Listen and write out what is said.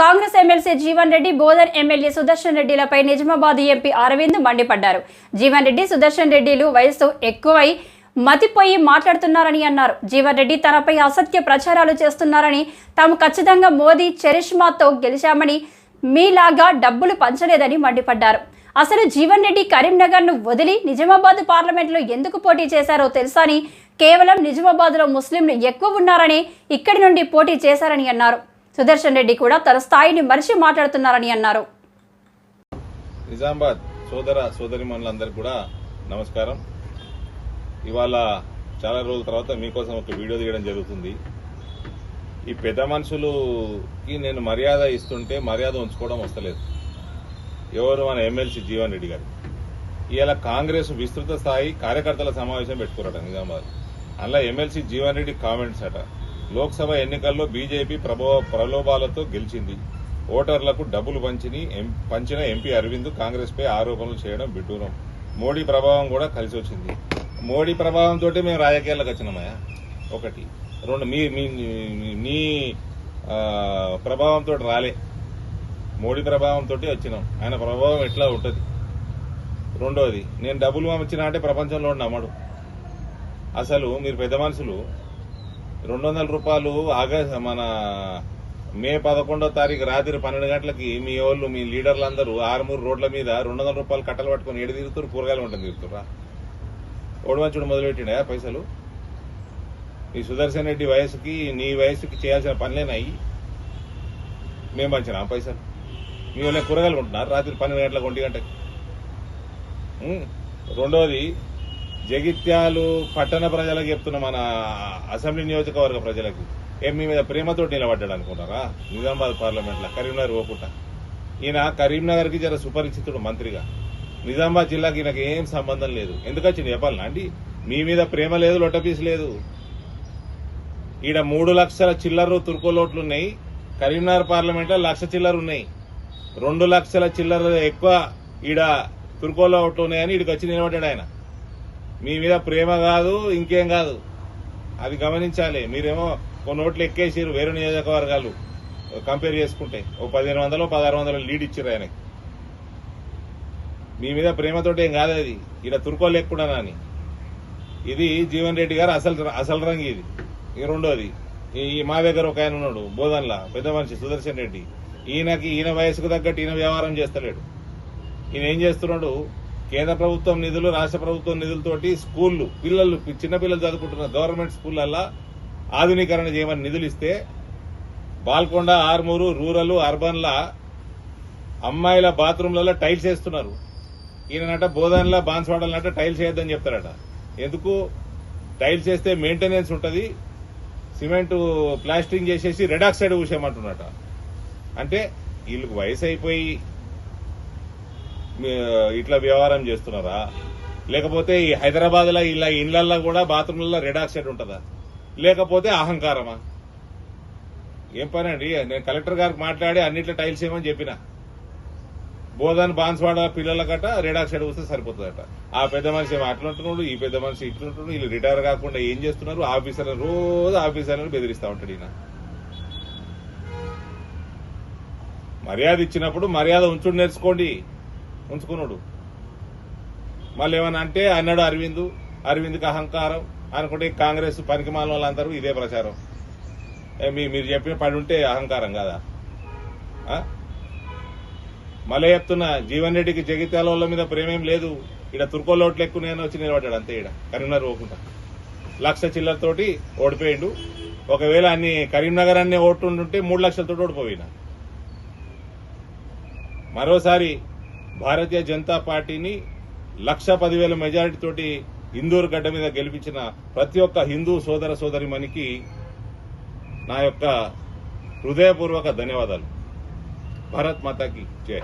Congress MLC Jeevan Reddy Bodhan MLA Sudarshan రెడ్డిలపై Nizamabad MP Arvind మండిపడ్డారు. జీవన్ రెడ్డి సుదర్శన్ రెడ్డిలు వయసు ఎక్కువై మతిపోయి మాట్లాడుతున్నారని అన్నారు. జీవన్ రెడ్డి తనపై అసత్య ప్రచారాలు చేస్తున్నారని తాము ఖచ్చితంగా మోదీ చరిష్మాతో గెలిచామని మీలాగా డబ్బులు పంచలేదని మండిపడ్డారు. అసలు జీవన్ రెడ్డి కరీంనగర్ను వదిలి నిజామాబాద్ పార్లమెంట్లో ఎందుకు పోటీ చేశారో తెలుసా అని కేవలం నిజామాబాద్లో ముస్లింలు ఎక్కువ ఉన్నారని ఇక్కడి నుండి పోటీ చేశారని అన్నారు. సుదర్శన్ రెడ్డి కూడా తన స్థాయిని మరిచి మాట్లాడుతున్నారని అన్నారు. నిజామాబాద్ సోదర సోదరి మనులందరికీ కూడా నమస్కారం. ఇవాళ చాలా రోజుల తర్వాత మీకోసం ఒక వీడియో తీయడం జరుగుతుంది. ఈ పెద్ద మనుషులుకి నేను మర్యాద ఇస్తుంటే మర్యాద ఉంచుకోవడం వస్తలేదు. ఎవరు మన ఎమ్మెల్సీ జీవన్ రెడ్డి గారు? ఇవాళ కాంగ్రెస్ విస్తృత స్థాయి కార్యకర్తల సమావేశం పెట్టుకున్నాడు నిజామాబాద్. అందులో ఎమ్మెల్సీ జీవన్ రెడ్డి కామెంట్స్ అట. లోక్సభ ఎన్నికల్లో బీజేపీ ప్రభో ప్రలోభాలతో గెలిచింది. ఓటర్లకు డబ్బులు పంచిని ఎం- పంచిన ఎంపీ అరవింద్ కాంగ్రెస్ పై ఆరోపణలు చేయడం విడ్డూరం. మోడీ ప్రభావం కూడా కలిసి వచ్చింది మోడీ ప్రభావంతో మేము రాజకీయాలకు వచ్చినామయ్యా. ఒకటి. రెండు మీ మీ ప్రభావంతో రాలే. మోడీ ప్రభావంతో వచ్చినాం. ఆయన ప్రభావం ఎట్లా ఉంటుంది? రెండోది నేను డబ్బులు పంపించిన అంటే ప్రపంచంలో నమ్మడు. అసలు మీరు పెద్ద మనుషులు రెండు వందల రూపాయలు ఆగస్ట్ మన మే పదకొండో తారీఖు రాత్రి పన్నెండు గంటలకి మీ వాళ్ళు మీ లీడర్లు అందరూ ఆరుమూరు రోడ్ల మీద రెండు వందల రూపాయలు కట్టలు పట్టుకొని ఏడు తిరుగుతారు కూరగాయలు ఉంటుంది తిరుగుతురా ఓడిమంచుడు మొదలుపెట్టిండా పైసలు? ఈ సుదర్శన్ రెడ్డి వయసుకి నీ వయసుకి చేయాల్సిన పనులేనాయి మేము పంచినా పైసలు. మీ వాళ్ళే కూరగాయలు కొంటున్నారు రాత్రి పన్నెండు గంటలకు ఒంటి గంటకి. రెండవది రెండోది జగిత్యాలు పట్టణ ప్రజలకు చెప్తున్న మన అసెంబ్లీ నియోజకవర్గ ప్రజలకు ఏం మీ మీద ప్రేమతో నిలబడ్డాడు అనుకుంటారా? నిజామాబాద్ పార్లమెంట్లో కరీంనగర్ పోకుండా. ఈయన కరీంనగర్కి జర సుపరిచితుడు మంత్రిగా. నిజామాబాద్ జిల్లాకి ఈయనకి ఏం సంబంధం లేదు. ఎందుకు వచ్చింది చెప్పాలనా అండి? మీ మీద ప్రేమ లేదు లొట్టపీస్ లేదు. ఈడ మూడు లక్షల చిల్లర తుర్కోలోట్లు ఉన్నాయి. కరీంనగర్ పార్లమెంట్లో లక్ష చిల్లర ఉన్నాయి. రెండు లక్షల చిల్లర ఎక్కువ ఈడ తుర్కోలోట్లు ఉన్నాయని ఇక్కడికి వచ్చి నిలబడ్డాడు ఆయన. మీ మీద ప్రేమ కాదు ఇంకేం కాదు. అది గమనించాలి. మీరేమో కొన్ని ఓట్లు ఎక్కేసారు వేరే నియోజకవర్గాలు. కంపేర్ చేసుకుంటే. ఓ పదిహేను వందలు పదహారు వందలు లీడ్ ఇచ్చారు ఆయనకి. మీ మీద ప్రేమతోటి ఏం కాదు అది. ఇలా తురుకోలేకుండా అని ఇది జీవన్ రెడ్డి గారు అసలు అసలు రంగు ఇది. ఈ రెండోది. ఈ ఈ మా దగ్గర ఒక ఆయన ఉన్నాడు బోధన్లా పెద్ద మనిషి సుదర్శన్ రెడ్డి. ఈయనకి ఈయన వయసుకు తగ్గట్టు ఈయన వ్యవహారం చేస్తలేడు. ఈయన ఏం చేస్తున్నాడు? కేంద్ర ప్రభుత్వం నిధులు రాష్ట్ర ప్రభుత్వం నిధులతోటి స్కూళ్ళు పిల్లలు చిన్నపిల్లలు చదువుకుంటున్న గవర్నమెంట్ స్కూళ్ళల్లో ఆధునీకరణ చేయమని నిధులు ఇస్తే బాల్కొండ ఆర్మూరు రూరల్ అర్బన్లా అమ్మాయిల బాత్రూంలలో టైల్స్ వేస్తున్నారు. ఈయనట బోధనలా బాన్స్వాడలనట టైల్స్ వేయొద్దని చెప్తారట. ఎందుకు? టైల్స్ వేస్తే మెయింటెనెన్స్ ఉంటుంది. సిమెంట్ ప్లాస్టింగ్ చేసేసి రెడాక్సైడ్ ఊసేయమంటున్నట అంటే వీళ్ళకి వయసు అయిపోయి ఇట్లా వ్యవహారం చేస్తున్నారా? లేకపోతే ఈ హైదరాబాద్లో ఇలా ఇళ్ళల్లో కూడా బాత్రూమ్లలో రెడ్ ఆక్సైడ్ ఉంటుందా? లేకపోతే అహంకారమా? ఏం పని అండి? నేను కలెక్టర్ గారికి మాట్లాడి అన్నిట్లో టైల్స్ ఏమని చెప్పిన. బోధన్ బాన్స్వాడ పిల్లల గట రెడ్ ఆక్సైడ్ వస్తే సరిపోతుందట. ఆ పెద్ద మనిషి ఏమో అట్లుంటున్నాడు ఈ పెద్ద మనిషి ఇట్లుంటున్నాడు వీళ్ళు రిటైర్ కాకుండా ఏం చేస్తున్నారు? ఆఫీసర్ రోజు ఆఫీసర్లను బెదిరిస్తా ఉంటాడు ఈయన. మర్యాద ఇచ్చినప్పుడు మర్యాద ఉంచుడు నేర్చుకోండి. ఉంచుకున్నాడు. మళ్ళీ ఏమన్నా అంటే అన్నాడు అరవింద్ అరవింద్కి అహంకారం అనుకుంటే కాంగ్రెస్ పనికిమాల వాళ్ళందరూ ఇదే ప్రచారం. మీ మీరు చెప్పిన పడి ఉంటే అహంకారం కదా? మళ్ళీ చెప్తున్నా జీవన్ రెడ్డికి జగిత్యాల వాళ్ళ మీద ప్రేమేం లేదు. ఇక్కడ తుర్కోలోట్లు ఎక్కువ నేను వచ్చి నిలబడ్డాడు అంతే ఇక్కడ కరీంనగర్ పోకుండా. లక్ష చిల్లరతోటి ఓడిపోయిండు. ఒకవేళ అన్ని కరీంనగర్ అన్ని ఓట్లు ఉంటే మూడు లక్షలతో ఓడిపోయినా. మరోసారి భారతీయ జనతా పార్టీని లక్ష పదివేల మెజారిటీతోటి ఇందూరు గడ్డ మీద గెలిపించిన ప్రతి ఒక్క హిందూ సోదర సోదరిమణికి నా యొక్క హృదయపూర్వక ధన్యవాదాలు. భారత్ మాతాకి జై.